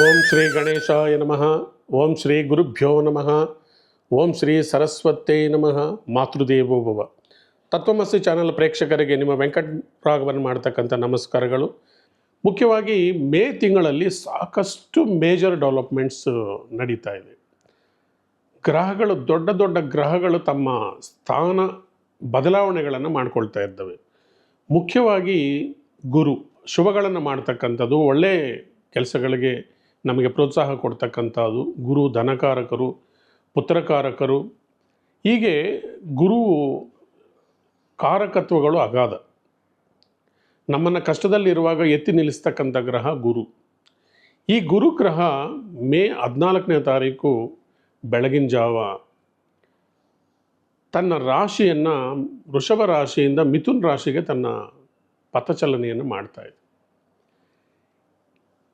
ಓಂ ಶ್ರೀ ಗಣೇಶಾಯ ನಮಃ. ಓಂ ಶ್ರೀ ಗುರುಭ್ಯೋ ನಮಃ. ಓಂ ಶ್ರೀ ಸರಸ್ವತೇ ನಮಃ. ಮಾತೃದೇವೋ ಭವ. ತತ್ವಮಸಿ ಚಾನಲ್ ಪ್ರೇಕ್ಷಕರಿಗೆ ನಿಮ್ಮ ವೆಂಕಟ ರಾಘವನ್ ಮಾಡ್ತಕ್ಕಂಥ ನಮಸ್ಕಾರಗಳು. ಮುಖ್ಯವಾಗಿ ಮೇ ತಿಂಗಳಲ್ಲಿ ಸಾಕಷ್ಟು ಮೇಜರ್ ಡೆವಲಪ್ಮೆಂಟ್ಸ್ ನಡೀತಾ ಇದೆ. ಗ್ರಹಗಳು, ದೊಡ್ಡ ದೊಡ್ಡ ಗ್ರಹಗಳು ತಮ್ಮ ಸ್ಥಾನ ಬದಲಾವಣೆಗಳನ್ನು ಮಾಡ್ಕೊಳ್ತಾ ಇದ್ದವೆ. ಮುಖ್ಯವಾಗಿ ಗುರು, ಶುಭಗಳನ್ನು ಮಾಡ್ತಕ್ಕಂಥದ್ದು ಒಳ್ಳೆ ಕೆಲಸಗಳಿಗೆ ನಮಗೆ ಪ್ರೋತ್ಸಾಹ ಕೊಡ್ತಕ್ಕಂಥದ್ದು ಗುರು, ಧನಕಾರಕರು, ಪುತ್ರಕಾರಕರು. ಹೀಗೆ ಗುರು ಕಾರಕತ್ವಗಳು ಅಗಾಧ. ನಮ್ಮನ್ನು ಕಷ್ಟದಲ್ಲಿರುವಾಗ ಎತ್ತಿ ನಿಲ್ಲಿಸ್ತಕ್ಕಂಥ ಗ್ರಹ ಗುರು. ಈ ಗುರು ಗ್ರಹ ಮೇ ಹದಿನಾಲ್ಕನೇ ತಾರೀಕು ಬೆಳಗಿನ ಜಾವ ತನ್ನ ರಾಶಿಯನ್ನು ವೃಷಭ ರಾಶಿಯಿಂದ ಮಿಥುನ್ ರಾಶಿಗೆ ತನ್ನ ಪಥಚಲನೆಯನ್ನು ಮಾಡ್ತಾ ಇದೆ.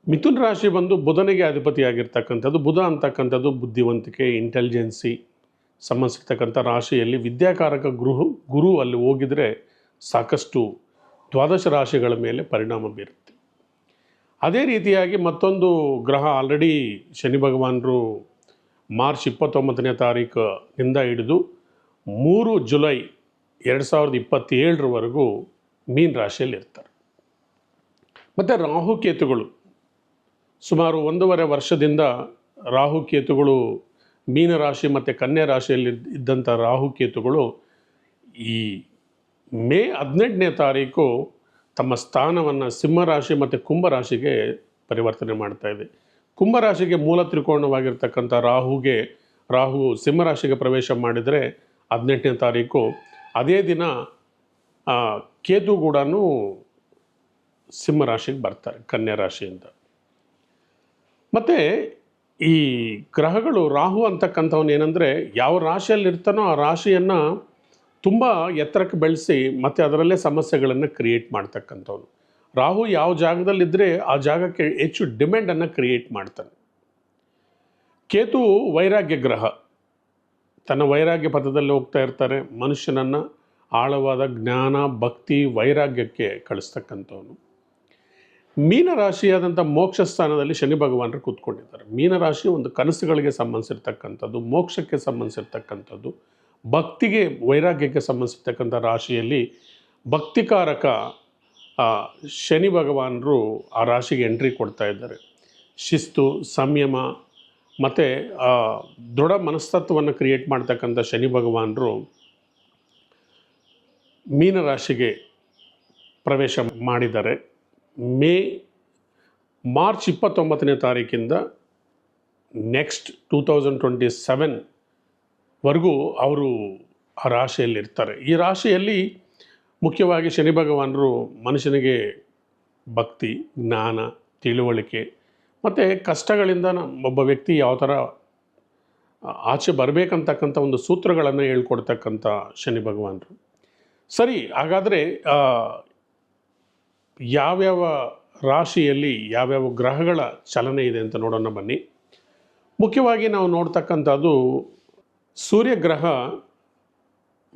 ಮಿಥುನ್ ರಾಶಿ ಬಂದು ಬುಧನಿಗೆ ಅಧಿಪತಿಯಾಗಿರ್ತಕ್ಕಂಥದ್ದು, ಬುಧ ಅಂತಕ್ಕಂಥದ್ದು ಬುದ್ಧಿವಂತಿಕೆ ಇಂಟೆಲಿಜೆನ್ಸಿ ಸಂಬಂಧಿಸಿರ್ತಕ್ಕಂಥ ರಾಶಿಯಲ್ಲಿ ವಿದ್ಯಾಕಾರಕ ಗೃಹ, ಗುರು ಅಲ್ಲಿ ಹೋಗಿದರೆ ಸಾಕಷ್ಟು ದ್ವಾದಶ ರಾಶಿಗಳ ಮೇಲೆ ಪರಿಣಾಮ ಬೀರುತ್ತೆ. ಅದೇ ರೀತಿಯಾಗಿ ಮತ್ತೊಂದು ಗ್ರಹ ಆಲ್ರೆಡಿ ಶನಿ ಭಗವಾನರು ಮಾರ್ಚ್ ಇಪ್ಪತ್ತೊಂಬತ್ತನೇ ತಾರೀಕಿನಿಂದ ಹಿಡಿದು ಮೂರು ಜುಲೈ ಎರಡು ಸಾವಿರದ ಇಪ್ಪತ್ತೇಳರವರೆಗೂ ಮೀನ್ ರಾಶಿಯಲ್ಲಿ ಇರ್ತಾರೆ ಮತ್ತು ರಾಹುಕೇತುಗಳು ಸುಮಾರು ಒಂದೂವರೆ ವರ್ಷದಿಂದ ರಾಹುಕೇತುಗಳು ಮೀನರಾಶಿ ಮತ್ತು ಕನ್ಯಾ ರಾಶಿಯಲ್ಲಿ ಇದ್ದಂಥ ರಾಹುಕೇತುಗಳು ಈ ಮೇ ಹದಿನೆಂಟನೇ ತಾರೀಕು ತಮ್ಮ ಸ್ಥಾನವನ್ನು ಸಿಂಹರಾಶಿ ಮತ್ತು ಕುಂಭರಾಶಿಗೆ ಪರಿವರ್ತನೆ ಮಾಡ್ತಾ ಇದೆ. ಕುಂಭರಾಶಿಗೆ ಮೂಲ ತ್ರಿಕೋಣವಾಗಿರ್ತಕ್ಕಂಥ ರಾಹುಗೆ, ರಾಹು ಸಿಂಹರಾಶಿಗೆ ಪ್ರವೇಶ ಮಾಡಿದರೆ ಹದಿನೆಂಟನೇ ತಾರೀಕು. ಅದೇ ದಿನ ಕೇತು ಕೂಡ ಸಿಂಹರಾಶಿಗೆ ಬರ್ತಾರೆ, ಕನ್ಯಾ ರಾಶಿಯಿಂದ ಮತ್ತು ಈ ಗ್ರಹಗಳು ರಾಹು ಅಂತಕ್ಕಂಥವನು ಏನಂದರೆ ಯಾವ ರಾಶಿಯಲ್ಲಿ ಇರ್ತಾನೋ ಆ ರಾಶಿಯನ್ನು ತುಂಬ ಎತ್ತರಕ್ಕೆ ಬೆಳೆಸಿ ಮತ್ತು ಅದರಲ್ಲೇ ಸಮಸ್ಯೆಗಳನ್ನು ಕ್ರಿಯೇಟ್ ಮಾಡ್ತಕ್ಕಂಥವ್ನು. ರಾಹು ಯಾವ ಜಾಗದಲ್ಲಿದ್ದರೆ ಆ ಜಾಗಕ್ಕೆ ಹೆಚ್ಚು ಡಿಮ್ಯಾಂಡನ್ನು ಕ್ರಿಯೇಟ್ ಮಾಡ್ತಾನೆ. ಕೇತು ವೈರಾಗ್ಯ ಗ್ರಹ. ತನ್ನ ವೈರಾಗ್ಯ ಪಥದಲ್ಲಿ ಹೋಗ್ತಾ ಇರ್ತಾರೆ. ಮನುಷ್ಯನನ್ನು ಆಳವಾದ ಜ್ಞಾನ, ಭಕ್ತಿ, ವೈರಾಗ್ಯಕ್ಕೆ ಕಳಿಸ್ತಕ್ಕಂಥವನು. ಮೀನರಾಶಿಯಾದಂಥ ಮೋಕ್ಷ ಸ್ಥಾನದಲ್ಲಿ ಶನಿ ಭಗವಾನರು ಕೂತ್ಕೊಂಡಿದ್ದಾರೆ. ಮೀನರಾಶಿ ಒಂದು ಕನಸುಗಳಿಗೆ ಸಂಬಂಧಿಸಿರ್ತಕ್ಕಂಥದ್ದು, ಮೋಕ್ಷಕ್ಕೆ ಸಂಬಂಧಿಸಿರ್ತಕ್ಕಂಥದ್ದು, ಭಕ್ತಿಗೆ, ವೈರಾಗ್ಯಕ್ಕೆ ಸಂಬಂಧಿಸಿರ್ತಕ್ಕಂಥ ರಾಶಿಯಲ್ಲಿ ಭಕ್ತಿಕಾರಕ ಶನಿ ಭಗವಾನರು ಆ ರಾಶಿಗೆ ಎಂಟ್ರಿ ಕೊಡ್ತಾ ಇದ್ದಾರೆ. ಶಿಸ್ತು, ಸಂಯಮ ಮತ್ತು ದೃಢ ಮನಸ್ತತ್ವವನ್ನು ಕ್ರಿಯೇಟ್ ಮಾಡ್ತಕ್ಕಂಥ ಶನಿ ಭಗವಾನರು ಮೀನರಾಶಿಗೆ ಪ್ರವೇಶ ಮಾಡಿದ್ದಾರೆ. ಮೇ, ಮಾರ್ಚ್ ಇಪ್ಪತ್ತೊಂಬತ್ತನೇ ತಾರೀಕಿಂದ ನೆಕ್ಸ್ಟ್ ಟೂ ತೌಸಂಡ್ ಟ್ವೆಂಟಿ ಸೆವೆನ್ವರೆಗೂ ಅವರು ಆ ರಾಶಿಯಲ್ಲಿರ್ತಾರೆ. ಈ ರಾಶಿಯಲ್ಲಿ ಮುಖ್ಯವಾಗಿ ಶನಿ ಭಗವಾನರು ಮನುಷ್ಯನಿಗೆ ಭಕ್ತಿ, ಜ್ಞಾನ, ತಿಳುವಳಿಕೆ ಮತ್ತು ಕಷ್ಟಗಳಿಂದ ಒಬ್ಬ ವ್ಯಕ್ತಿ ಯಾವ ಥರ ಆಚೆ ಬರಬೇಕಂತಕ್ಕಂಥ ಒಂದು ಸೂತ್ರಗಳನ್ನು ಹೇಳ್ಕೊಡ್ತಕ್ಕಂಥ ಶನಿ ಭಗವಾನರು. ಸರಿ, ಹಾಗಾದರೆ ಯಾವ್ಯಾವ ರಾಶಿಯಲ್ಲಿ ಯಾವ್ಯಾವ ಗ್ರಹಗಳ ಚಲನೆ ಇದೆ ಅಂತ ನೋಡೋಣ ಬನ್ನಿ. ಮುಖ್ಯವಾಗಿ ನಾವು ನೋಡ್ತಕ್ಕಂಥದ್ದು ಸೂರ್ಯಗ್ರಹ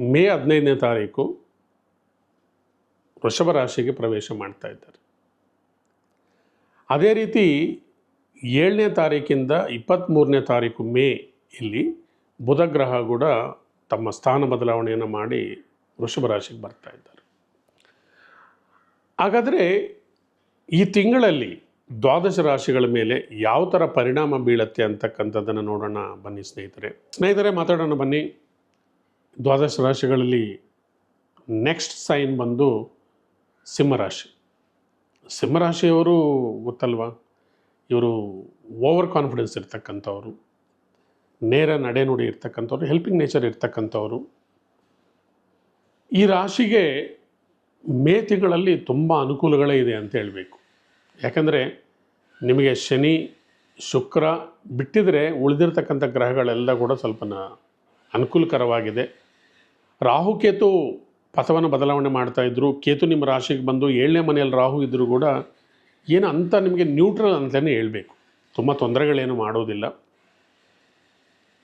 ಮೇ ಹದಿನೈದನೇ ತಾರೀಕು ವೃಷಭ ರಾಶಿಗೆ ಪ್ರವೇಶ ಮಾಡ್ತಾ ಇದ್ದಾರೆ. ಅದೇ ರೀತಿ ಏಳನೇ ತಾರೀಕಿಂದ ಇಪ್ಪತ್ತ್ಮೂರನೇ ತಾರೀಕು ಮೇ ಇಲ್ಲಿ ಬುಧ ಗ್ರಹ ಕೂಡ ತಮ್ಮ ಸ್ಥಾನ ಬದಲಾವಣೆಯನ್ನು ಮಾಡಿ ವೃಷಭ ರಾಶಿಗೆ ಬರ್ತಾ ಇದ್ದಾರೆ. ಹಾಗಾದರೆ ಈ ತಿಂಗಳಲ್ಲಿ ದ್ವಾದಶ ರಾಶಿಗಳ ಮೇಲೆ ಯಾವ ಥರ ಪರಿಣಾಮ ಬೀಳತ್ತೆ ಅಂತಕ್ಕಂಥದ್ದನ್ನು ನೋಡೋಣ ಬನ್ನಿ ಸ್ನೇಹಿತರೆ. ಸ್ನೇಹಿತರೆ, ಮಾತಾಡೋಣ ಬನ್ನಿ. ದ್ವಾದಶ ರಾಶಿಗಳಲ್ಲಿ ನೆಕ್ಸ್ಟ್ ಸೈನ್ ಬಂದು ಸಿಂಹರಾಶಿ. ಸಿಂಹರಾಶಿಯವರು ಗೊತ್ತಲ್ವಾ? ಇವರು ಓವರ್ ಕಾನ್ಫಿಡೆನ್ಸ್ ಇರ್ತಕ್ಕಂಥವ್ರು. ನೇರ ನಡೆನುಡಿ ಇರ್ತಕ್ಕಂಥವ್ರು ಹೆಲ್ಪಿಂಗ್ ನೇಚರ್ ಇರ್ತಕ್ಕಂಥವ್ರು. ಈ ರಾಶಿಗೆ ಮೇ ತಿಂಗಳಲ್ಲಿ ತುಂಬ ಅನುಕೂಲಗಳೇ ಇದೆ ಅಂತ ಹೇಳಬೇಕು. ಯಾಕಂದರೆ ನಿಮಗೆ ಶನಿ, ಶುಕ್ರ ಬಿಟ್ಟಿದ್ರೆ ಉಳಿದಿರ್ತಕ್ಕಂಥ ಗ್ರಹಗಳೆಲ್ಲ ಕೂಡ ಸ್ವಲ್ಪ ಅನುಕೂಲಕರವಾಗಿದೆ. ರಾಹುಕೇತು ಪಥವನ್ನು ಬದಲಾವಣೆ ಮಾಡ್ತಾಯಿದ್ರು ಕೇತು ನಿಮ್ಮ ರಾಶಿಗೆ ಬಂದು ಏಳನೇ ಮನೆಯಲ್ಲಿ ರಾಹು ಇದ್ದರೂ ಕೂಡ ಏನು ಅಂತ ನಿಮಗೆ ನ್ಯೂಟ್ರಲ್ ಅಂತಲೇ ಹೇಳಬೇಕು. ತುಂಬ ತೊಂದರೆಗಳೇನು ಮಾಡೋದಿಲ್ಲ.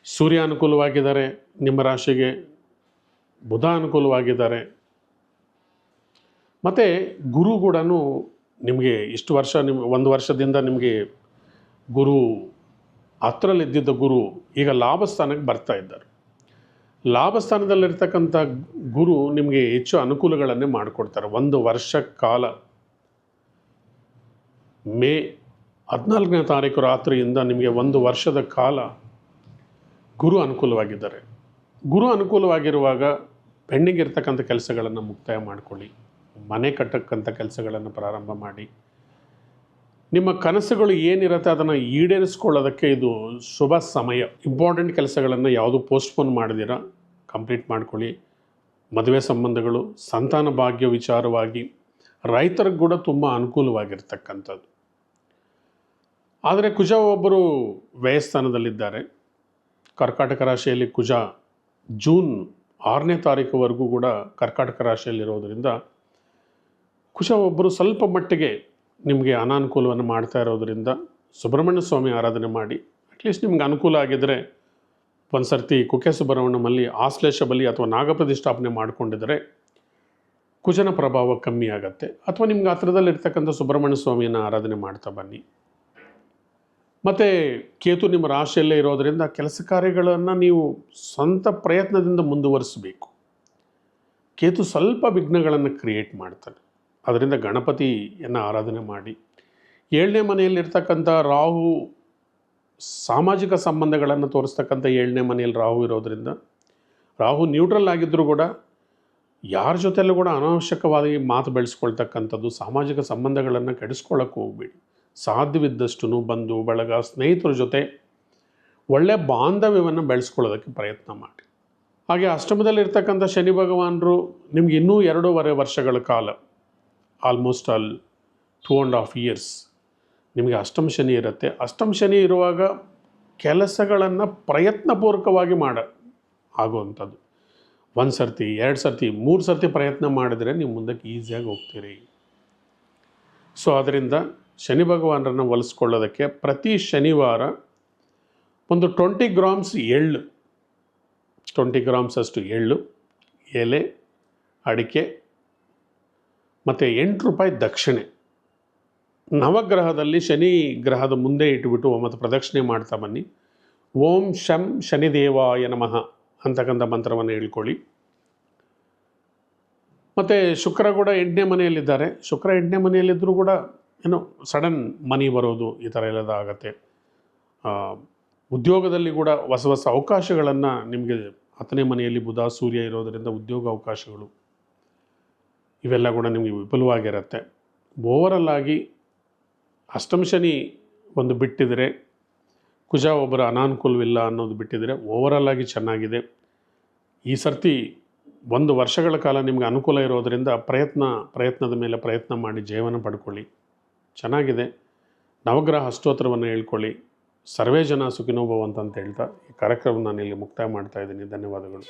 ಸೂರ್ಯ ಅನುಕೂಲವಾಗಿದ್ದಾರೆ, ನಿಮ್ಮ ರಾಶಿಗೆ ಬುಧ ಅನುಕೂಲವಾಗಿದ್ದಾರೆ. ಮತ್ತು ಗುರು ಕೂಡ ನಿಮಗೆ ಇಷ್ಟು ವರ್ಷ ನಿಮ್ಮ ಒಂದು ವರ್ಷದಿಂದ ನಿಮಗೆ ಗುರು, ಹತ್ರಲ್ಲಿದ್ದಿದ್ದ ಗುರು ಈಗ ಲಾಭಸ್ಥಾನಕ್ಕೆ ಬರ್ತಾ ಇದ್ದಾರೆ. ಲಾಭಸ್ಥಾನದಲ್ಲಿರ್ತಕ್ಕಂಥ ಗುರು ನಿಮಗೆ ಹೆಚ್ಚು ಅನುಕೂಲಗಳನ್ನೇ ಮಾಡಿಕೊಡ್ತಾರೆ. ಒಂದು ವರ್ಷ ಕಾಲ. ಮೇ ಹದಿನಾಲ್ಕನೇ ತಾರೀಕು ರಾತ್ರಿಯಿಂದ ನಿಮಗೆ ಒಂದು ವರ್ಷದ ಕಾಲ ಗುರು ಅನುಕೂಲವಾಗಿದ್ದಾರೆ. ಗುರು ಅನುಕೂಲವಾಗಿರುವಾಗ ಪೆಂಡಿಂಗ್ ಇರ್ತಕ್ಕಂಥ ಕೆಲಸಗಳನ್ನು ಮುಕ್ತಾಯ ಮಾಡಿಕೊಳ್ಳಿ. ಮನೆ ಕಟ್ಟಕ್ಕಂಥ ಕೆಲಸಗಳನ್ನು ಪ್ರಾರಂಭ ಮಾಡಿ. ನಿಮ್ಮ ಕನಸುಗಳು ಏನಿರುತ್ತೆ ಅದನ್ನು ಈಡೇರಿಸ್ಕೊಳ್ಳೋದಕ್ಕೆ ಇದು ಶುಭ ಸಮಯ. ಇಂಪಾರ್ಟೆಂಟ್ ಕೆಲಸಗಳನ್ನು ಯಾವುದು ಪೋಸ್ಟ್ಪೋನ್ ಮಾಡಿದಿರ ಕಂಪ್ಲೀಟ್ ಮಾಡ್ಕೊಳ್ಳಿ. ಮದುವೆ ಸಂಬಂಧಗಳು, ಸಂತಾನ ಭಾಗ್ಯ ವಿಚಾರವಾಗಿ ರೈತರಿಗೆ ಕೂಡ ತುಂಬ ಅನುಕೂಲವಾಗಿರ್ತಕ್ಕಂಥದ್ದು. ಆದರೆ ಕುಜ ಒಬ್ಬರು ವ್ಯಯಸ್ಥಾನದಲ್ಲಿದ್ದಾರೆ. ಕರ್ಕಾಟಕ ರಾಶಿಯಲ್ಲಿ ಕುಜ ಜೂನ್ ಆರನೇ ತಾರೀಕುವರೆಗೂ ಕೂಡ ಕರ್ಕಾಟಕ ರಾಶಿಯಲ್ಲಿರೋದರಿಂದ ಕುಶ ಒಬ್ಬರು ಸ್ವಲ್ಪ ಮಟ್ಟಿಗೆ ನಿಮಗೆ ಅನಾನುಕೂಲವನ್ನು ಮಾಡ್ತಾ ಇರೋದರಿಂದ ಸುಬ್ರಹ್ಮಣ್ಯ ಸ್ವಾಮಿ ಆರಾಧನೆ ಮಾಡಿ ಅಟ್ಲೀಸ್ಟ್ ನಿಮ್ಗೆ ಅನುಕೂಲ ಆಗಿದ್ದರೆ ಒಂದು ಸರ್ತಿ ಕುಕ್ಕೆ ಸುಬ್ರಹ್ಮಣ್ಯಮಲ್ಲಿ ಆಶ್ಲೇಷ ಬಲಿ ಅಥವಾ ನಾಗಪ್ರತಿಷ್ಠಾಪನೆ ಮಾಡಿಕೊಂಡಿದ್ದರೆ ಕುಜನ ಪ್ರಭಾವ ಕಮ್ಮಿ ಆಗತ್ತೆ. ಅಥವಾ ನಿಮ್ಗೆ ಹತ್ರದಲ್ಲಿರ್ತಕ್ಕಂಥ ಸುಬ್ರಹ್ಮಣ್ಯ ಸ್ವಾಮಿಯನ್ನು ಆರಾಧನೆ ಮಾಡ್ತಾ ಬನ್ನಿ. ಮತ್ತು ಕೇತು ನಿಮ್ಮ ರಾಶಿಯಲ್ಲೇ ಇರೋದರಿಂದ ಕೆಲಸ ಕಾರ್ಯಗಳನ್ನು ನೀವು ಸ್ವಂತ ಪ್ರಯತ್ನದಿಂದ ಮುಂದುವರಿಸಬೇಕು. ಕೇತು ಸ್ವಲ್ಪ ವಿಘ್ನಗಳನ್ನು ಕ್ರಿಯೇಟ್ ಮಾಡ್ತಾನೆ. ಅದರಿಂದ ಗಣಪತಿಯನ್ನು ಆರಾಧನೆ ಮಾಡಿ. ಏಳನೇ ಮನೆಯಲ್ಲಿರ್ತಕ್ಕಂಥ ರಾಹು ಸಾಮಾಜಿಕ ಸಂಬಂಧಗಳನ್ನು ತೋರಿಸ್ತಕ್ಕಂಥ ಏಳನೇ ಮನೆಯಲ್ಲಿ ರಾಹು ಇರೋದರಿಂದ, ರಾಹು ನ್ಯೂಟ್ರಲ್ ಆಗಿದ್ದರೂ ಕೂಡ ಯಾರ ಜೊತೆಯಲ್ಲೂ ಕೂಡ ಅನಾವಶ್ಯಕವಾಗಿ ಮಾತು ಬೆಳೆಸ್ಕೊಳ್ತಕ್ಕಂಥದ್ದು, ಸಾಮಾಜಿಕ ಸಂಬಂಧಗಳನ್ನು ಕೆಡಿಸ್ಕೊಳ್ಳೋಕೆ ಹೋಗಬೇಡಿ. ಸಾಧ್ಯವಿದ್ದಷ್ಟು ಬಂಧು ಬಳಗ ಸ್ನೇಹಿತರ ಜೊತೆ ಒಳ್ಳೆಯ ಬಾಂಧವ್ಯವನ್ನು ಬೆಳೆಸ್ಕೊಳ್ಳೋದಕ್ಕೆ ಪ್ರಯತ್ನ ಮಾಡಿ. ಹಾಗೆ ಅಷ್ಟಮದಲ್ಲಿರ್ತಕ್ಕಂಥ ಶನಿ ಭಗವಾನರು ನಿಮ್ಗೆ ಇನ್ನೂ ಎರಡೂವರೆ ವರ್ಷಗಳ ಕಾಲ almost all two and half years ನಿಮಗೆ ಅಷ್ಟಮ ಶನಿ ಇರುತ್ತೆ. ಅಷ್ಟಮ ಶನಿ ಇರುವಾಗ ಕೆಲಸಗಳನ್ನು ಪ್ರಯತ್ನಪೂರ್ವಕವಾಗಿ ಮಾಡ ಆಗುವಂಥದ್ದು. ಒಂದು ಸರ್ತಿ, ಎರಡು ಸರ್ತಿ, ಮೂರು ಸರ್ತಿ ಪ್ರಯತ್ನ ಮಾಡಿದರೆ ನೀವು ಮುಂದಕ್ಕೆ ಈಸಿಯಾಗಿ ಹೋಗ್ತೀರಿ. ಸೊ ಅದರಿಂದ ಶನಿ ಭಗವಾನರನ್ನು ಒಲಿಸ್ಕೊಳ್ಳೋದಕ್ಕೆ ಪ್ರತಿ ಶನಿವಾರ ಒಂದು ಟ್ವೆಂಟಿ ಗ್ರಾಮ್ಸ್ ಎಳ್ಳು ಟ್ವೆಂಟಿ ಗ್ರಾಮ್ಸ್ ಅಷ್ಟು ಎಳ್ಳು, ಎಲೆ, ಅಡಿಕೆ ಮತ್ತು ಎಂಟು ರೂಪಾಯಿ ದಕ್ಷಿಣೆ. ನವಗ್ರಹದಲ್ಲಿ ಶನಿ ಗ್ರಹದ ಮುಂದೆ ಇಟ್ಬಿಟ್ಟು ಮತ್ತು ಪ್ರದಕ್ಷಿಣೆ ಮಾಡ್ತಾ ಬನ್ನಿ. ಓಂ ಶಂ ಶನಿದೇವಾಯ ನಮಃ ಅಂತಕ್ಕಂಥ ಮಂತ್ರವನ್ನು ಹೇಳ್ಕೊಳ್ಳಿ. ಮತ್ತು ಶುಕ್ರ ಕೂಡ ಎಂಟನೇ ಮನೆಯಲ್ಲಿದ್ದಾರೆ. ಶುಕ್ರ ಎಂಟನೇ ಮನೆಯಲ್ಲಿದ್ದರೂ ಕೂಡ ಏನು ಸಡನ್ ಮನಿ ಬರೋದು ಈ ಥರ ಎಲ್ಲದ ಆಗತ್ತೆ. ಉದ್ಯೋಗದಲ್ಲಿ ಕೂಡ ಹೊಸ ಹೊಸ ಅವಕಾಶಗಳನ್ನು ನಿಮಗೆ ಹತ್ತನೇ ಮನೆಯಲ್ಲಿ ಬುಧ, ಸೂರ್ಯ ಇರೋದರಿಂದ ಉದ್ಯೋಗ ಅವಕಾಶಗಳು ಇವೆಲ್ಲ ಕೂಡ ನಿಮಗೆ ವಿಪುಲವಾಗಿರುತ್ತೆ. ಓವರಲ್ ಆಗಿ ಅಷ್ಟಮ ಶನಿ ಒಂದು ಬಿಟ್ಟಿದರೆ, ಕುಜ ಒಬ್ಬರ ಅನಾನುಕೂಲವಿಲ್ಲ ಅನ್ನೋದು ಬಿಟ್ಟಿದರೆ ಓವರಲ್ ಆಗಿ ಚೆನ್ನಾಗಿದೆ. ಈ ಸರ್ತಿ ಒಂದು ವರ್ಷಗಳ ಕಾಲ ನಿಮಗೆ ಅನುಕೂಲ ಇರೋದರಿಂದ ಪ್ರಯತ್ನ, ಪ್ರಯತ್ನದ ಮೇಲೆ ಪ್ರಯತ್ನ ಮಾಡಿ ಜೀವನ ಪಡ್ಕೊಳ್ಳಿ. ಚೆನ್ನಾಗಿದೆ. ನವಗ್ರಹ ಅಷ್ಟೋತ್ತರವನ್ನು ಹೇಳ್ಕೊಳ್ಳಿ. ಸರ್ವೇ ಜನ ಸುಖಿನೋಭವಂತ ಅಂತ ಹೇಳ್ತಾ ಈ ಕಾರ್ಯಕ್ರಮ ನಾನು ಇಲ್ಲಿ ಮುಕ್ತಾಯ ಮಾಡ್ತಾ ಇದ್ದೀನಿ. ಧನ್ಯವಾದಗಳು.